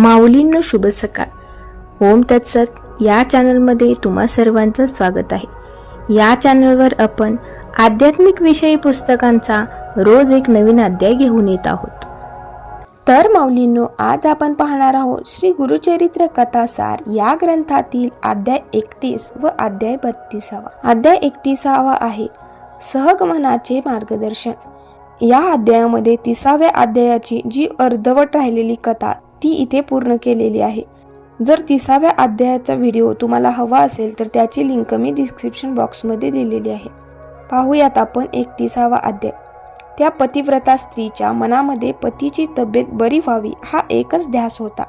माऊलींनो शुभ सकाळ. ओम तत्सत. या चॅनलमध्ये तुम्हा सर्वांचं स्वागत आहे. या चॅनलवर आपण आध्यात्मिक विषयी पुस्तकांचा रोज एक नवीन अध्याय घेऊन येत आहोत. तर माऊलींनो आज आपण पाहणार आहोत श्री गुरुचरित्र कथासार या ग्रंथातील अध्याय एकतीस व अध्याय बत्तीसावा. अध्याय एकतीसावा आहे सहगमनाचे मार्गदर्शन. या अध्यायामध्ये तिसाव्या अध्यायाची जी अर्धवट राहिलेली कथा ती इथे पूर्ण केलेली आहे. जर तिसाव्या अध्यायाचा व्हिडिओ तुम्हाला हवा असेल तर त्याची लिंक मी डिस्क्रिप्शन बॉक्समध्ये दिलेली आहे. पाहूयात आपण एकतीसावा अध्याय. त्या पतिव्रता स्त्रीच्या मनामध्ये पतीची तब्येत बरी व्हावी हा एकच ध्यास होता.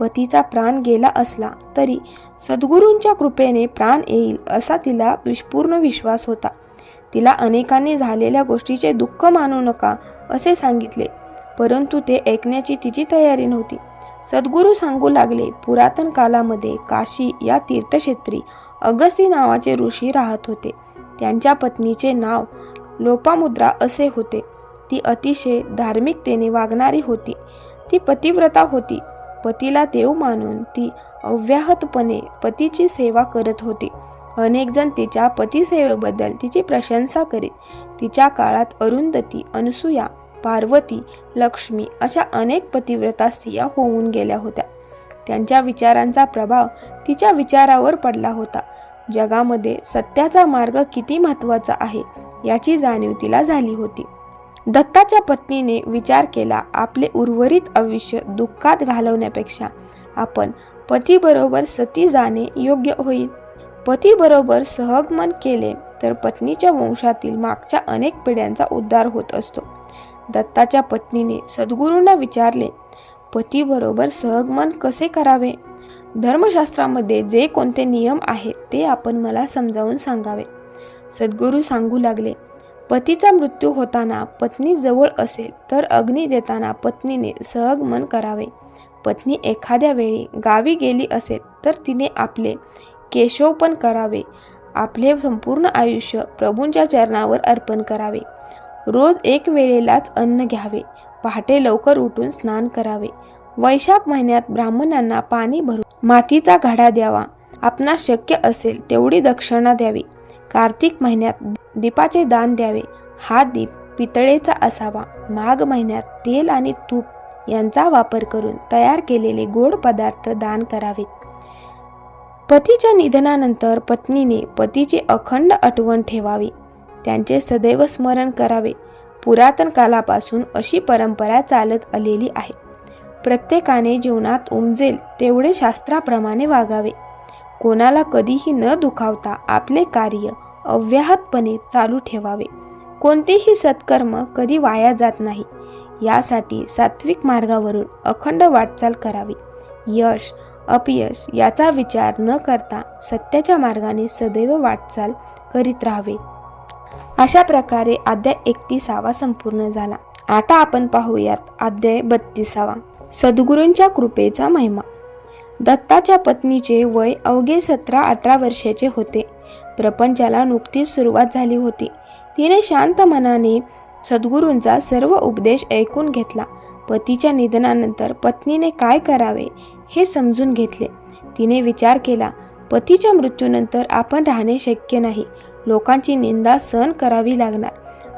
पतीचा प्राण गेला असला तरी सद्गुरूंच्या कृपेने प्राण येईल असा तिला पूर्ण विश्वास होता. तिला अनेकांनी झालेल्या गोष्टीचे दुःख मानू नका असे सांगितले परंतु ते ऐकण्याची तिची तयारी नव्हती. सद्गुरू सांगू लागले पुरातन कालामध्ये काशी या तीर्थक्षेत्री अगस्ती नावाचे ऋषी राहत होते. त्यांच्या पत्नीचे नाव लोपामुद्रा असे होते. ती अतिशय धार्मिकतेने वागणारी होती. ती पतिव्रता होती. पतीला देव मानून ती अव्याहतपणे पतीची सेवा करत होती. अनेक जण तिच्या पतिसेवेबद्दल तिची प्रशंसा करीत तिच्या काळात अरुंधती अनसुया पार्वती लक्ष्मी अशा अनेक पतिव्रता स्त्रिया होऊन गेल्या होत्या. त्यांच्या विचारांचा प्रभाव तिच्या विचारावर पडला होता. जगामध्ये सत्याचा मार्ग किती महत्त्वाचा आहे याची जाणीव तिला झाली होती. दत्ताच्या पत्नीने विचार केला आपले उर्वरित आयुष्य दुःखात घालवण्यापेक्षा आपण पतीबरोबर सती जाणे योग्य होईल. पतीबरोबर सहगमन केले तर पत्नीच्या वंशातील मागच्या अनेक पिढ्यांचा उद्धार होत असतो. दत्ताच्या पत्नीने सद्गुरूंना विचारले पतीबरोबर सहगमन कसे करावे? धर्मशास्त्रामध्ये जे कोणते नियम आहेत ते आपण मला समजावून सांगावे. सद्गुरू सांगू लागले पतीचा मृत्यू होताना पत्नी जवळ असेल तर अग्नी देताना पत्नीने सहगमन करावे. पत्नी एखाद्या वेळी गावी गेली असेल तर तिने आपले केशवपन करावे. आपले संपूर्ण आयुष्य प्रभूंच्या चरणावर अर्पण करावे. रोज एक वेळेलाच अन्न घ्यावे. पहाटे लवकर उठून स्नान करावे. वैशाख महिन्यात ब्राह्मणांना पाणी भरून मातीचा घडा द्यावा. आपणास शक्य असेल तेवढी दक्षिणा द्यावी. कार्तिक महिन्यात दीपाचे दान द्यावे. हा दीप पितळेचा असावा. माघ महिन्यात तेल आणि तूप यांचा वापर करून तयार केलेले गोड पदार्थ दान करावेत पतीच्या निधनानंतर पत्नीने पतीची अखंड आठवण ठेवावी. त्यांचे सदैव स्मरण करावे. पुरातन कालापासून अशी परंपरा चालत आलेली आहे. प्रत्येकाने जीवनात उमजेल तेवढे शास्त्राप्रमाणे वागावे. कोणाला कधीही न दुखावता आपले कार्य अव्याहतपणे चालू ठेवावे. कोणतेही सत्कर्म कधी वाया जात नाही. यासाठी सात्विक मार्गावरून अखंड वाटचाल करावी. यश अपयश याचा विचार न करता सत्याच्या मार्गाने सदैव वाटचाल करीत राहावे. अशा प्रकारे अध्याय एकतीसावा संपूर्ण झाला. आता आपण पाहूयात अध्याय बत्तीसावा. सद्गुरूंच्या कृपेचा महिमा. दत्ताच्या पत्नीचे वय अवघे सतरा अठरा वर्षाचे होते. प्रपंचाला नुकतीच सुरुवात झाली होती. तिने शांत मनाने सद्गुरूंचा सर्व उपदेश ऐकून घेतला. पतीच्या निधनानंतर पत्नीने काय करावे हे समजून घेतले. तिने विचार केला पतीच्या मृत्यूनंतर आपण राहणे शक्य नाही. लोकांची निंदा सहन करावी लागणार.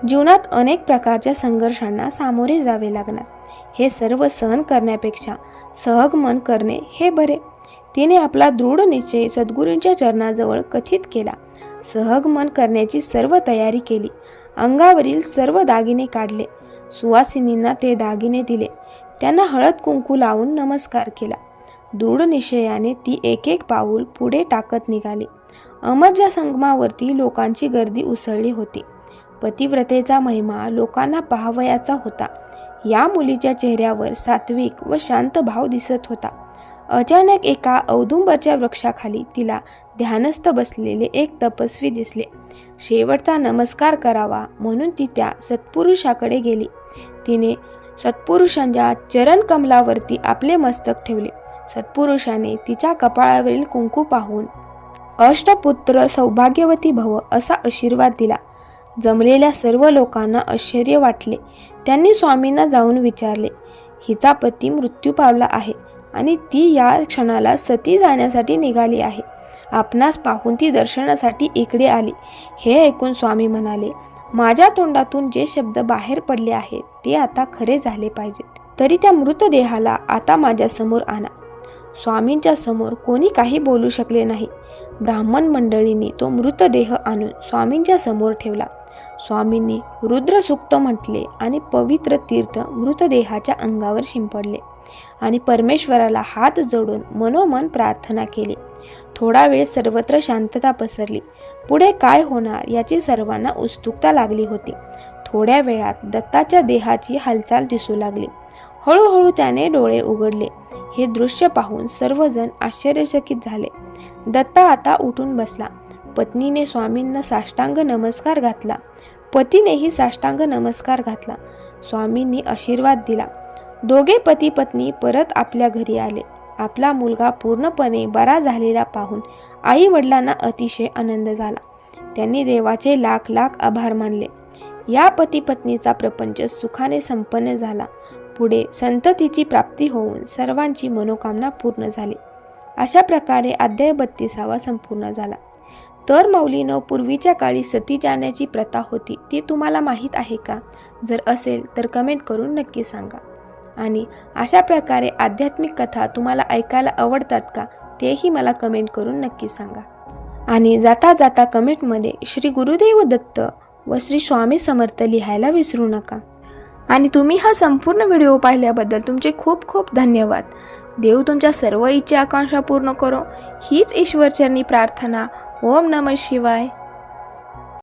जीवनात अनेक प्रकारच्या संघर्षांना सामोरे जावे लागणार. हे सर्व सहन करण्यापेक्षा सहगमन करणे हे बरे. तिने आपला दृढ निश्चय सद्गुरूंच्या चरणाजवळ कथित केला. सहगमन करण्याची सर्व तयारी केली. अंगावरील सर्व दागिने काढले. सुवासिनींना ते दागिने दिले. त्यांना हळद कुंकू लावून नमस्कार केला. दृढ निश्चयाने ती एक एक पाऊल पुढे टाकत निघाली. अमरच्या संगमावरती लोकांची गर्दी उसळली होती. पतिव्रतेचा महिमा लोकांना पाहावयाचा होता. या मुलीच्या चेहऱ्यावर सात्विक व शांत भाव दिसत होता. अचानक एका औदुंबरच्या वृक्षाखाली तिला ध्यानस्थ बसलेले एक तपस्वी दिसले. शेवटचा नमस्कार करावा म्हणून ती त्या सत्पुरुषाकडे गेली. तिने सत्पुरुषांच्या चरण कमलावरती आपले मस्तक ठेवले. सत्पुरुषाने तिच्या कपाळावरील कुंकू पाहून अष्टपुत्र सौभाग्यवती भव असा आशीर्वाद दिला. जमलेल्या सर्व लोकांना आश्चर्य वाटले. त्यांनी स्वामींना जाऊन विचारले हिचा पती मृत्यू पावला आहे आणि ती या क्षणाला सती जाण्यासाठी निघाली आहे. आपणास पाहून ती दर्शनासाठी इकडे आली. हे ऐकून स्वामी म्हणाले माझ्या तोंडातून जे शब्द बाहेर पडले आहेत ते आता खरे झाले पाहिजेत. तरी त्या मृतदेहाला आता माझ्यासमोर आणा. स्वामींच्या समोर कोणी काही बोलू शकले नाही. ब्राह्मण मंडळींनी तो मृतदेह आणून स्वामींच्या समोर ठेवला. स्वामींनी रुद्रसूक्त म्हटले आणि पवित्र तीर्थ मृतदेहाच्या अंगावर शिंपडले आणि परमेश्वराला हात जोडून मनोमन प्रार्थना केली. थोडा वेळ सर्वत्र शांतता पसरली. पुढे काय होणार याची सर्वांना उत्सुकता लागली होती. थोड्या वेळात दत्ताच्या देहाची हालचाल दिसू लागली. हळूहळू त्याने डोळे उघडले. हे दृश्य पाहून सर्वजण आश्चर्यचकित झाले. दत्ता आता उठून बसला. पत्नीने स्वामींना साष्टांग नमस्कार घातला. पतीनेही साष्टांग नमस्कार घातला. स्वामींनी आशीर्वाद दिला. दोघे पती पत्नी परत आपल्या घरी आले. आपला मुलगा पूर्णपणे बरा झालेला पाहून आई वडिलांना अतिशय आनंद झाला. त्यांनी देवाचे लाख लाख आभार मानले. या पती पत्नीचा प्रपंच सुखाने संपन्न झाला. पुढे संततीची प्राप्ती होऊन सर्वांची मनोकामना पूर्ण झाली. अशा प्रकारे अध्याय बत्तीसावा संपूर्ण झाला. तर मौलीनं पूर्वीच्या काळी सती जाण्याची प्रथा होती ती तुम्हाला माहीत आहे का? जर असेल तर कमेंट करून नक्की सांगा. आणि अशा प्रकारे आध्यात्मिक कथा तुम्हाला ऐकायला आवडतात का? तेही मला कमेंट करून नक्की सांगा. आणि जाता जाता कमेंटमध्ये श्री गुरुदेव दत्त व श्री स्वामी समर्थ लिहायला विसरू नका. आणि तुम्ही हा संपूर्ण व्हिडिओ पाहिल्याबद्दल तुमचे खूप खूप धन्यवाद. देव तुमच्या सर्व इच्छा आकांक्षा पूर्ण करो. हीच ईश्वरचरणी प्रार्थना. ओम नम शिवाय.